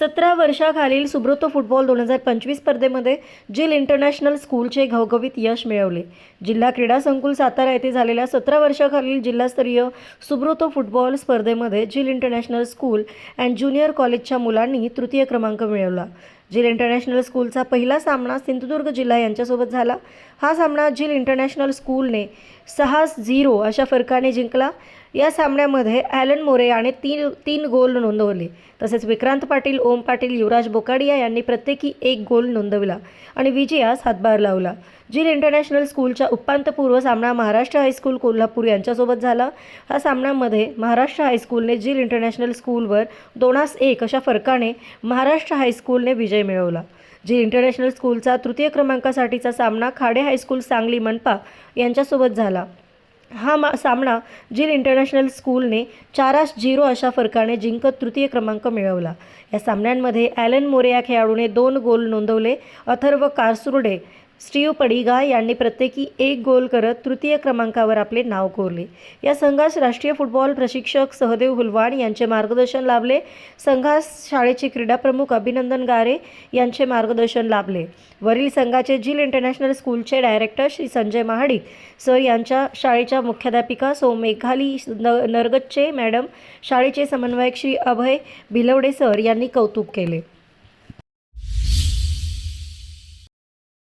सतरा वर्षाखालील सुब्रोतो फुटबॉल दोन हजार पंचवीस स्पर्धेमध्ये जिल इंटरनॅशनल स्कूलचे घवघवीत यश मिळवले. जिल्हा क्रीडा संकुल सातारा येथे झालेल्या सतरा वर्षाखालील जिल्हास्तरीय सुब्रोतो फुटबॉल स्पर्धेमध्ये Jil international school and junior कॉलेजच्या मुलांनी तृतीय क्रमांक मिळवला. झील इंटरनॅशनल स्कूलचा पहिला सामना सिंधुदुर्ग जिल्हा यांच्यासोबत झाला. हा सामना झील इंटरनॅशनल स्कूलने सहा झिरो अशा फरकाने जिंकला. या सामन्यामध्ये ॲलन मोरे याने तीन तीन गोल नोंदवले. तसेच विक्रांत पाटील ओम पाटील युवराज बोकाडिया यांनी प्रत्येकी एक गोल नोंदवला आणि विजयास हातभार लावला. जिल इंटरनॅशनल स्कूलच्या उपांत्यपूर्व सामना महाराष्ट्र हायस्कूल कोल्हापूर यांच्यासोबत झाला. हा सामन्यामध्ये महाराष्ट्र हायस्कूलने जिल इंटरनॅशनल स्कूलवर दोनास एक अशा फरकाने महाराष्ट्र हायस्कूलने विजय मिळवला. जी इंटरनॅशनल स्कूलचा तृतीय क्रमांकासाठीचा सामना खाडे हायस्कूल सांगली मनपा यांच्यासोबत झाला. हा मा सामना जिल इंटरनॅशनल स्कूलने चारास झिरो अशा फरकाने जिंकत तृतीय क्रमांक मिळवला. या सामन्यांमध्ये ॲलन मोरे या खेळाडूने दोन गोल नोंदवले. अथर्व कारसुर्डे स्टीव पडिगा यांनी प्रत्येकी एक गोल करत तृतीय क्रमांकावर आपले नाव कोरले. या संघास राष्ट्रीय फुटबॉल प्रशिक्षक सहदेव हुलवाण यांचे मार्गदर्शन लाभले. संघास शाळेचे क्रीडाप्रमुख अभिनंदन गारे यांचे मार्गदर्शन लाभले. वरील संघाचे जिल इंटरनॅशनल स्कूलचे डायरेक्टर श्री संजय महाडिक सर यांच्या शाळेच्या मुख्याध्यापिका सो मेघाली न नरगच्चे मॅडम शाळेचे समन्वयक श्री अभय भिलवडे सर यांनी कौतुक केले.